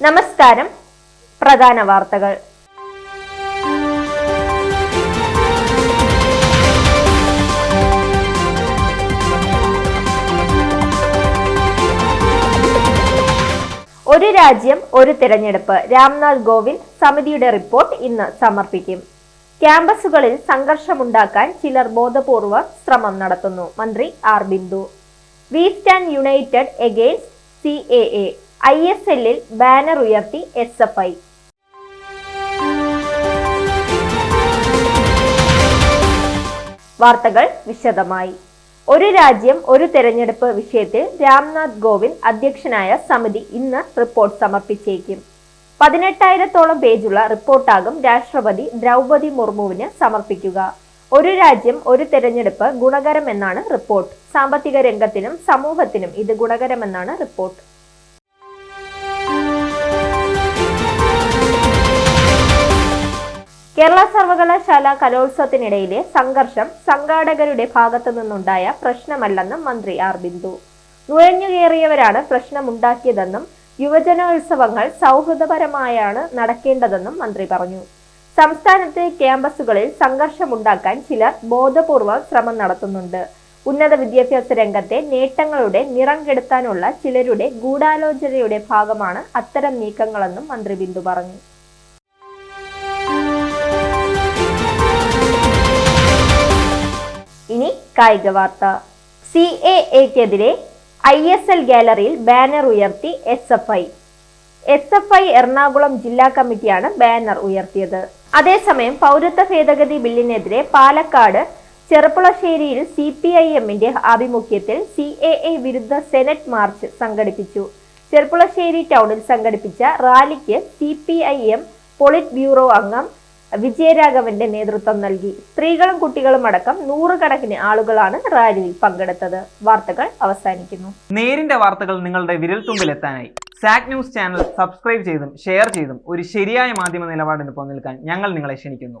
നമസ്കാരം. പ്രധാന വാർത്തകൾ. ഒരു രാജ്യം ഒരു തിരഞ്ഞെടുപ്പ്. രാംനാഥ് കോവിന്ദ് സമിതിയുടെ റിപ്പോർട്ട് ഇന്ന് സമർപ്പിക്കും. ക്യാമ്പസുകളിൽ സംഘർഷമുണ്ടാക്കാൻ ചിലർ ബോധപൂർവ ശ്രമം നടത്തുന്നു. മന്ത്രി R Bindu. We stand united against C A A. I S എല്ലിൽ ബാനർ ഉയർത്തി എസ് എഫ് ഐ. വാർത്തകൾ വിശദമായി. ഒരു രാജ്യം ഒരു തെരഞ്ഞെടുപ്പ് വിഷയത്തിൽ രാംനാഥ് കോവിന്ദ് അധ്യക്ഷനായ സമിതി ഇന്ന് റിപ്പോർട്ട് സമർപ്പിച്ചേക്കും. പതിനെട്ടായിരത്തോളം പേജുള്ള റിപ്പോർട്ടാകും രാഷ്ട്രപതി ദ്രൗപതി മുർമുവിന് സമർപ്പിക്കുക. ഒരു രാജ്യം ഒരു തെരഞ്ഞെടുപ്പ് ഗുണകരമെന്നാണ് റിപ്പോർട്ട്. സാമ്പത്തിക രംഗത്തിനും സമൂഹത്തിനും ഇത് ഗുണകരമെന്നാണ് റിപ്പോർട്ട്. കേരള സർവകലാശാല കലോത്സവത്തിനിടയിലെ സംഘർഷം സംഘാടകരുടെ ഭാഗത്തു നിന്നുണ്ടായ പ്രശ്നമല്ലെന്നും മന്ത്രി ആർ ബിന്ദു. നുഴഞ്ഞുകയറിയവരാണ് പ്രശ്നമുണ്ടാക്കിയതെന്നും യുവജനോത്സവങ്ങൾ സൗഹൃദപരമായാണ് നടക്കേണ്ടതെന്നും മന്ത്രി പറഞ്ഞു. സംസ്ഥാനത്തെ ക്യാമ്പസുകളിൽ സംഘർഷമുണ്ടാക്കാൻ ചിലർ ബോധപൂർവം ശ്രമം നടത്തുന്നുണ്ട്. ഉന്നത വിദ്യാഭ്യാസ രംഗത്തെ നേട്ടങ്ങളുടെ നിറം കെടുത്താനുള്ള ചിലരുടെ ഗൂഢാലോചനയുടെ ഭാഗമാണ് അത്തരം നീക്കങ്ങളെന്നും മന്ത്രി ബിന്ദു പറഞ്ഞു. ഇനി കായിക വാർത്ത. സി എ എക്കെതിരെ ഐ എസ് എൽ ഗാലറിയിൽ ബാനർ ഉയർത്തി S F I S F I Ernakulam ജില്ലാ കമ്മിറ്റിയാണ് ബാനർ ഉയർത്തിയത്. അതേസമയം പൗരത്വ ഭേദഗതി ബില്ലിനെതിരെ പാലക്കാട് ചെറുപ്പുളശ്ശേരിയിൽ സി പി ഐ എമ്മിന്റെ ആഭിമുഖ്യത്തിൽ സി എ എ വിരുദ്ധ സെനറ്റ് മാർച്ച് സംഘടിപ്പിച്ചു. ചെറുപ്പുളശ്ശേരി ടൗണിൽ സംഘടിപ്പിച്ച റാലിക്ക് C P I M polit bureau അംഗം വിജയരാഘവന്റെ നേതൃത്വം നൽകി. സ്ത്രീകളും കുട്ടികളും അടക്കം നൂറുകണക്കിന് ആളുകളാണ് റാലിയിൽ പങ്കെടുത്തത്. വാർത്തകൾ അവസാനിക്കുന്നു. നേരിന്റെ വാർത്തകൾ നിങ്ങളുടെ വിരൽത്തുമ്പിൽ എത്താനായി സാക് ന്യൂസ് ചാനൽ സബ്സ്ക്രൈബ് ചെയ്തും ഷെയർ ചെയ്തും ഒരു ശരിയായ മാധ്യമ നിലപാടിന് പോകാൻ ഞങ്ങൾ നിങ്ങളെ ക്ഷണിക്കുന്നു.